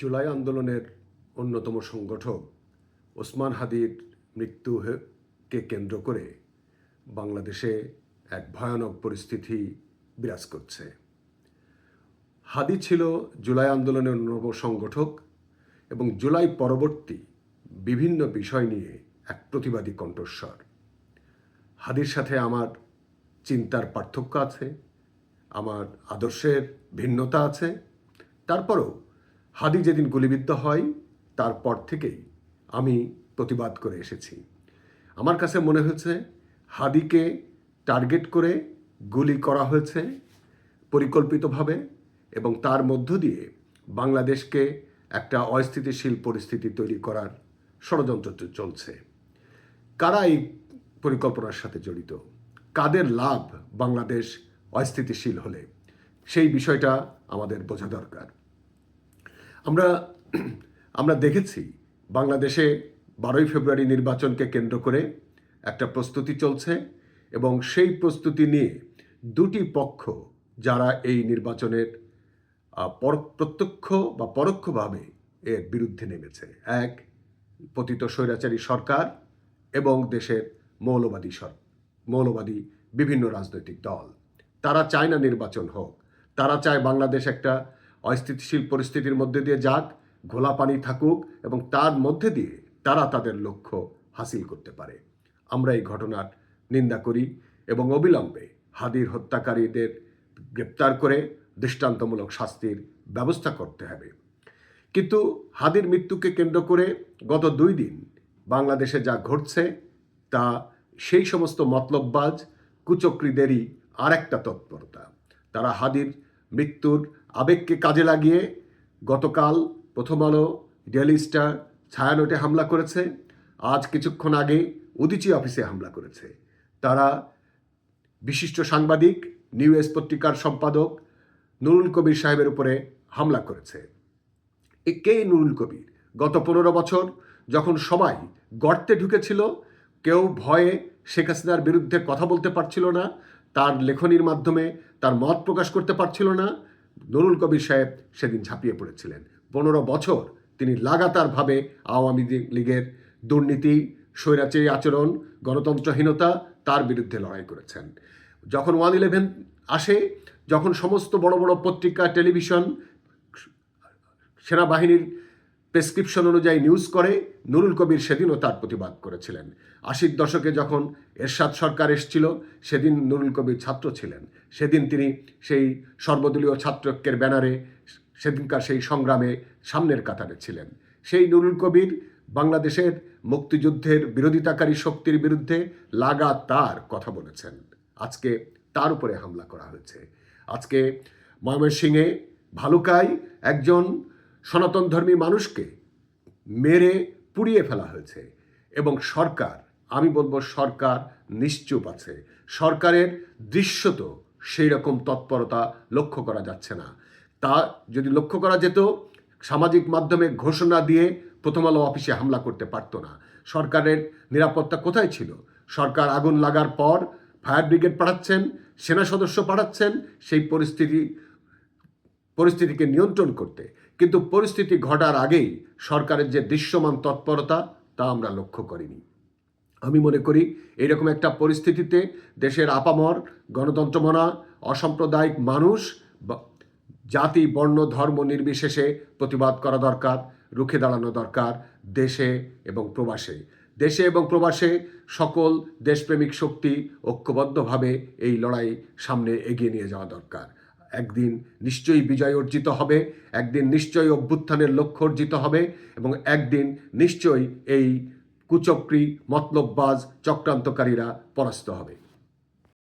জুলাই আন্দোলনের অন্যতম সংগঠক ওসমান হাদির মৃত্যুকে কেন্দ্র করে বাংলাদেশে এক ভয়ানক পরিস্থিতি বিরাজ করছে। হাদি ছিল জুলাই আন্দোলনের অন্যতম সংগঠক এবং জুলাই পরবর্তী বিভিন্ন বিষয় নিয়ে এক প্রতিবাদী কণ্ঠস্বর। হাদির সাথে আমার চিন্তার পার্থক্য আছে, আমার আদর্শের ভিন্নতা আছে, তারপরও হাদি যেদিন গুলিবিদ্ধ হয়, তারপর থেকেই আমি প্রতিবাদ করে এসেছি। আমার কাছে মনে হয়েছে, হাদিকে টার্গেট করে গুলি করা হয়েছে পরিকল্পিতভাবে এবং তার মধ্য দিয়ে বাংলাদেশকে একটা অস্থিতিশীল পরিস্থিতি তৈরি করার ষড়যন্ত্র চলছে। কারা এই পরিকল্পনার সাথে জড়িত? কাদের লাভ বাংলাদেশ অস্থিতিশীল হলে? সেই বিষয়টা আমাদের বোঝা দরকার। আমরা আমরা দেখেছি বাংলাদেশে বারোই ফেব্রুয়ারি নির্বাচনকে কেন্দ্র করে একটা প্রস্তুতি চলছে এবং সেই প্রস্তুতি নিয়ে দুটি পক্ষ যারা এই নির্বাচনের পর- প্রত্যক্ষ বা পরোক্ষভাবে এর বিরুদ্ধে নেমেছে। এক, পতিত স্বৈরাচারী সরকার এবং দেশের মৌলবাদী সর, মৌলবাদী বিভিন্ন রাজনৈতিক দল। তারা চায় না নির্বাচন হোক। তারা চায় বাংলাদেশ একটা অস্থিতিশীল পরিস্থিতির মধ্যে দিয়ে যাক, ঘোলা পানি থাকুক এবং তার মধ্যে দিয়ে তারা তাদের লক্ষ্য হাসিল করতে পারে। আমরা এই ঘটনার নিন্দা করি এবং অবিলম্বে হাদির হত্যাকারীদের গ্রেপ্তার করে দৃষ্টান্তমূলক শাস্তির ব্যবস্থা করতে হবে। কিন্তু হাদির মৃত্যুকে কেন্দ্র করে গত দুই দিন বাংলাদেশে যা ঘটছে, তা সেই সমস্ত মতলববাজ, কুচক্রীদেরই আর একটা তৎপরতা। তারা হাদির মৃত্যুর আবেগকে কাজে লাগিয়ে গতকাল প্রথম আলো ডেলি স্টার ছায়ানটে হামলা করেছে। আজ কিছুক্ষণ আগে উদিচি অফিসে হামলা করেছে। তারা বিশিষ্ট সাংবাদিক, নিউ এস পত্রিকার সম্পাদক নুরুল কবির সাহেবের উপরে হামলা করেছে। কে নুরুল কবির। গত পনেরো বছর যখন সবাই গর্তে ঢুকেছিল, কেউ ভয়ে শেখ হাসিনার বিরুদ্ধে কথা বলতে পারছিল না, তার লেখনির মাধ্যমে তার মত প্রকাশ করতে পারছিল না নুরুল কবির সাহেব সেদিন ঝাঁপিয়ে পড়েছিলেন। পনেরো বছর তিনি লাগাতারভাবে আওয়ামী লীগের দুর্নীতি, স্বৈরাচারী আচরণ, গণতন্ত্রহীনতা তার বিরুদ্ধে লড়াই করেছেন। যখন ওয়ান ইলেভেন আসে, যখন সমস্ত বড় বড় পত্রিকা, টেলিভিশন, সেনাবাহিনীর প্রেসক্রিপশন অনুযায়ী নিউজ করে, নুরুল কবির সেদিনও তার প্রতিবাদ করেছিলেন। আশির দশকে যখন এরশাদ সরকার এসছিল, সেদিন নুরুল কবির ছাত্র ছিলেন। সেদিন তিনি সেই সর্বদলীয় ছাত্র ঐক্যের ব্যানারে সেদিনকার সেই সংগ্রামে সামনের কাতারে ছিলেন। সেই নুরুল কবির বাংলাদেশের মুক্তিযুদ্ধের বিরোধিতাকারী শক্তির বিরুদ্ধে লাগাতার কথা বলেছেন। আজকে তার উপরে হামলা করা হয়েছে। আজকে ময়মনসিংহে ভালুকায় একজন সনাতন ধর্মী মানুষকে মেরে পুড়িয়ে ফেলা হয়েছে এবং সরকার, আমি বলব সরকার নিশ্চুপ আছে। সরকারের দৃশ্যত সেই রকম তৎপরতা লক্ষ্য করা যাচ্ছে না। তা যদি লক্ষ্য করা যেত, সামাজিক মাধ্যমে ঘোষণা দিয়ে প্রথম আলো অফিসে হামলা করতে পারতো না। সরকারের নিরাপত্তা কোথায় ছিল? সরকার আগুন লাগার পর ফায়ার ব্রিগেড পাঠাচ্ছেন, সেনা সদস্য পাঠাচ্ছেন সেই পরিস্থিতি, পরিস্থিতিকে নিয়ন্ত্রণ করতে। কিন্তু পরিস্থিতি ঘটার আগেই সরকারের যে দৃশ্যমান তৎপরতা, তা আমরা লক্ষ্য করিনি। আমি মনে করি এরকম একটা পরিস্থিতিতে দেশের আপামর, গণতন্ত্রমনা, অসাম্প্রদায়িক মানুষ জাতি, বর্ণ, ধর্ম নির্বিশেষে প্রতিবাদ করা দরকার, রুখে দাঁড়ানো দরকার দেশে এবং প্রবাসে। দেশে এবং প্রবাসে সকল দেশপ্রেমিক শক্তি ঐক্যবদ্ধভাবে এই লড়াই সামনে এগিয়ে নিয়ে যাওয়া দরকার। একদিন নিশ্চয়ই বিজয় অর্জিত হবে, একদিন নিশ্চয়ই অভ্যুত্থানের লক্ষ্য অর্জিত হবে এবং একদিন নিশ্চয়ই এই কুচক্রী মতলববাজ চক্রান্তকারীরা পরাস্ত হবে।